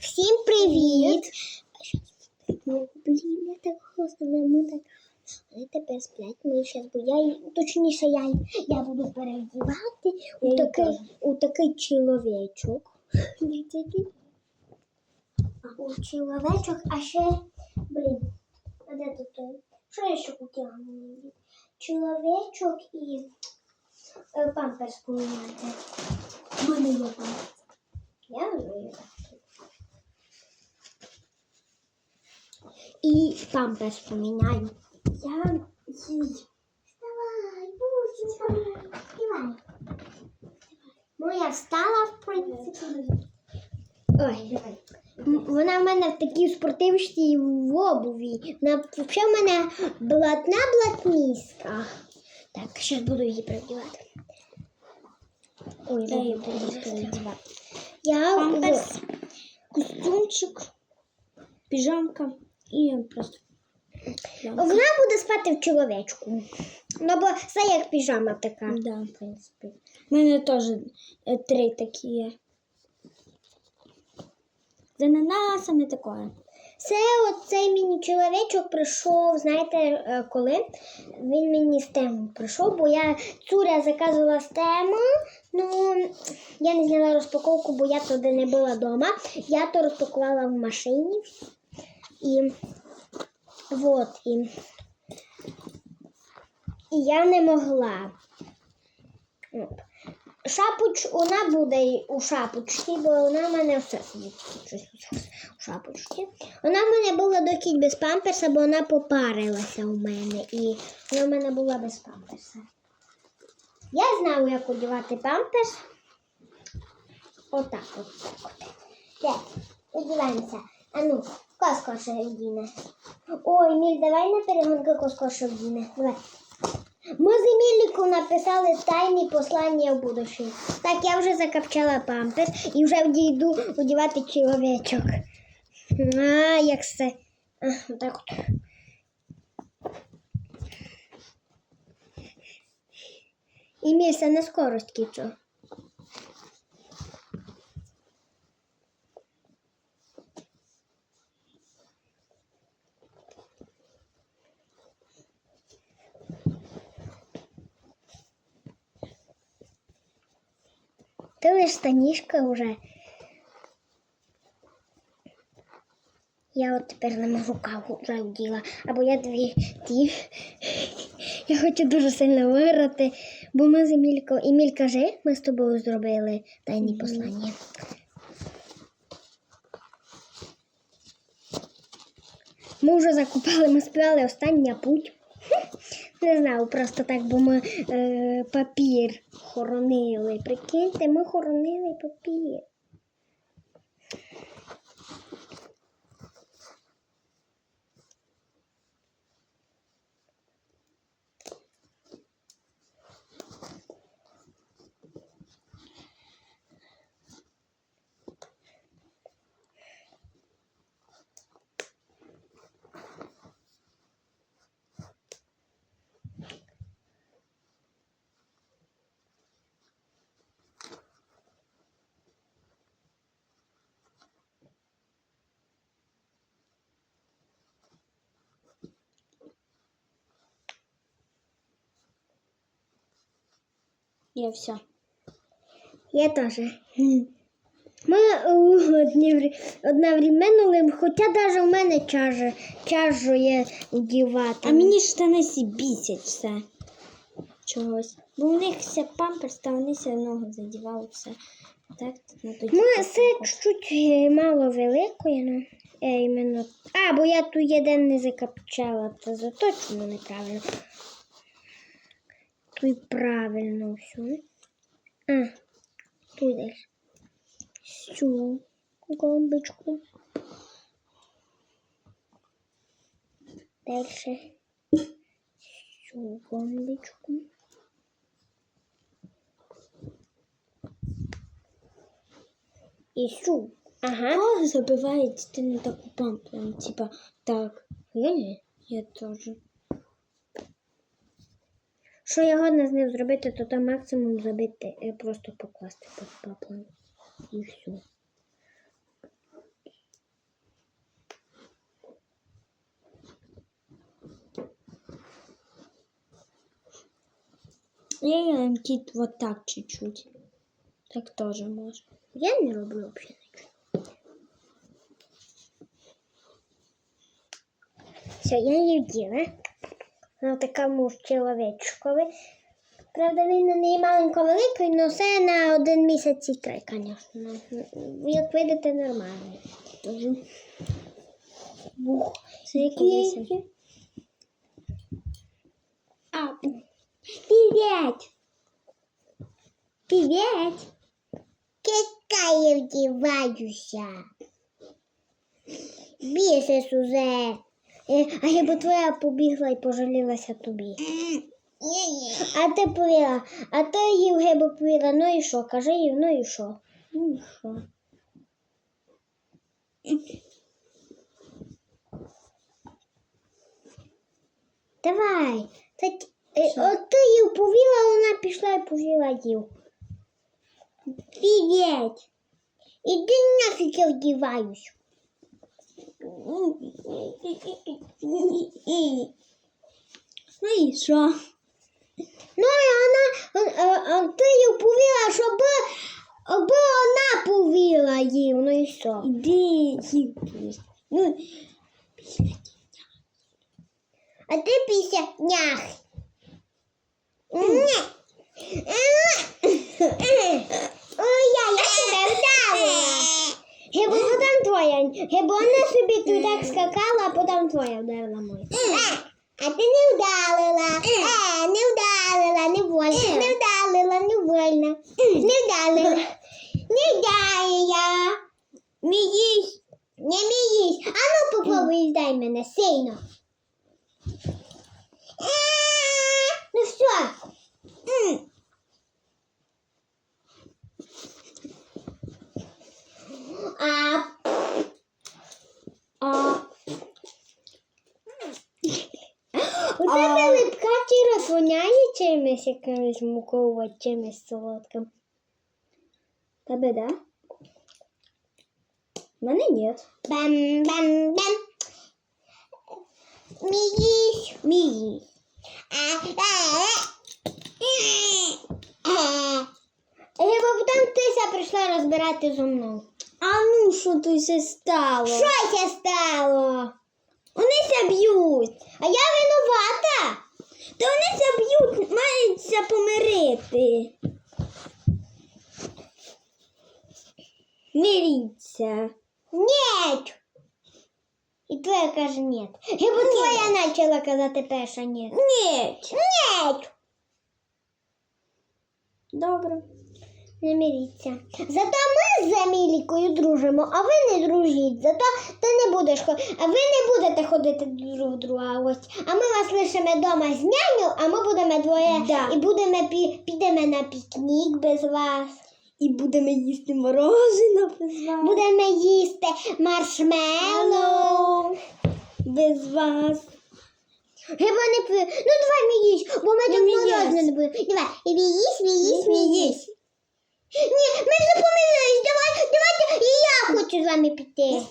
Всім привіт! Блін, я так голосно, ми так. Вони тепер сплять, ми зараз я точніше, я, я буду переодівати у такий, у такий чоловічок. У чоловічок, а ще, блін, а де тут? Що я ще хотіла мені? Чоловічок і е, памперс поміняти. У мене є памперс. Я вижу так. І памперс поміняю. Я. Вставай, бусечка, вставай. Ну, я встала, в принципі. Ой, Вона в мене в такій спортивній в обуві. Вона взагалі в мене блатна блатніска. Так, зараз буду її переодівати. Ой, Я її буду її переодівати. Я костюмчик, піжамка і просто. Вона буде спати в чоловічку. Ну, бо це як піжама така. Да, в принципі. У мене теж е, три такі є. З ананасами таке. Це оцей мені чоловічок прийшов, знаєте, е, коли? Він мені з тему прийшов, бо я цуря заказувала з тему. Ну, я не зняла розпаковку, бо я туди не була вдома. Я то розпакувала в машині. І вот, і, і я не могла. Шапоч, вона буде у шапочці, бо вона в мене все сидить у шапочці. Вона в мене була до кінь без памперса, бо вона попарилася у мене. І вона в мене була без памперса. Я знаю, як одягати памперс. Отак от. Так от. Так, одіваємося. А ну, коскоша вдіне. Ой, Міль, давай на перегонку коскоша вдіне. Давай. Ми з Еміліком написали тайні послання в будущее. Так, я вже закапчала памперс і вже йду одягати чоловічок. А, як це. А, так от. Еміль, це на скорость кічо. Ти лиш станішка вже. Я от тепер не можу каву вже вділа. Або я дві ті. Я хочу дуже сильно виграти, бо ми з Емількою. Еміль каже, ми з тобою зробили тайні послання. Ми вже закупали, ми співали остання путь. Не знаю, просто так, бо ми е, папір хоронили. Прикиньте, ми хоронили папір. Я все. Я теж. Ми одновременно, хоча навіть у мене чаже, чажу є вдівати. А мені штани сі бісять все. Чогось. Бо у них все памперс, та вони все ногу задівали все. Так, ну тоді. Ми от. чуть мало великої, ну, е, іменно. А, бо я тут один не закапчала, це за точно неправильно. Тут правильно все. А, тут далі. Цю гомбочку. Дальше. Цю гомбочку. І цю. Ага. А, забивають ти не таку памплем. Типа, так. Я теж. Що я годна з ним зробити, то там максимум забити і просто покласти під паплом. І все. Я делаем кит вот так чуть-чуть. Так тоже можно. Я не роблю вообще Все, я ее делаю. На такому чоловічкові. Правда, він неї маленько великий, але все на один місяць і три, звісно. Як видите, нормально. Тоже. Бух. Це які? А, привет! Привет! Какая вдіваюся? Бісиш уже. Е, А я би твоя побігла і пожалілася тобі. А ти повіла, а то їв гебу повіла, ну і що? Кажи їв, ну і що? Ну і що? Давай. Та, т- е, от ти їв повіла, вона пішла і повіла їв. Привіт. Іди нафіг я вдіваюсь. Ну і що? Ну, і вона, а, ти їй щоб вона повіла їв, ну і що? Іди А ти після нях. Ні. Ой, я, я тебе вдарила. Гебо потім твоя. Гебо вона собі тут так скакала, а потім твоя вдарила мою. Е, А ти не вдарила. Е, не вдарила, не вольна. Не вдарила, не вольна. Не вдарила. Не вдарила. Міїсь. Не міїсь. А ну попробуй здай мене сильно. Е, Ну все. А а, у тебе липка тіра чимось якимось муково, чимось солодким. тебе, да? Мене ні. Бам-бам-бам. Міїсь. Міїсь. А, а, а. Я бо потім тися прийшла розбирати зо мною. А ну, що тут стало? Що це стало? Вони б'ють. А я винувата? Та вони ся б'ють, маються помирити. Миріться. Нет. І твоя каже нет. І бо твоя почала казати перша нет. Ні. Нет. Добре. Не миріться. Зато ми з Емілікою дружимо, а ви не дружіть. Зато ти не будеш а ви не будете ходити друг друга. Ось. А ми вас лишимо вдома з няню, а ми будемо двоє Да. і будемо пі- підемо на пікнік без вас. І будемо їсти мороженое без вас. Будемо їсти маршмеллоу. Без вас. Гиба не пи. Ну давай мій їсть, бо ми Ну, тут мій морозно не буде. Давай, і ви їсть, ви їсть, ви Мій їсть. Ні, ми ж помилились. Давай, давайте, і я хочу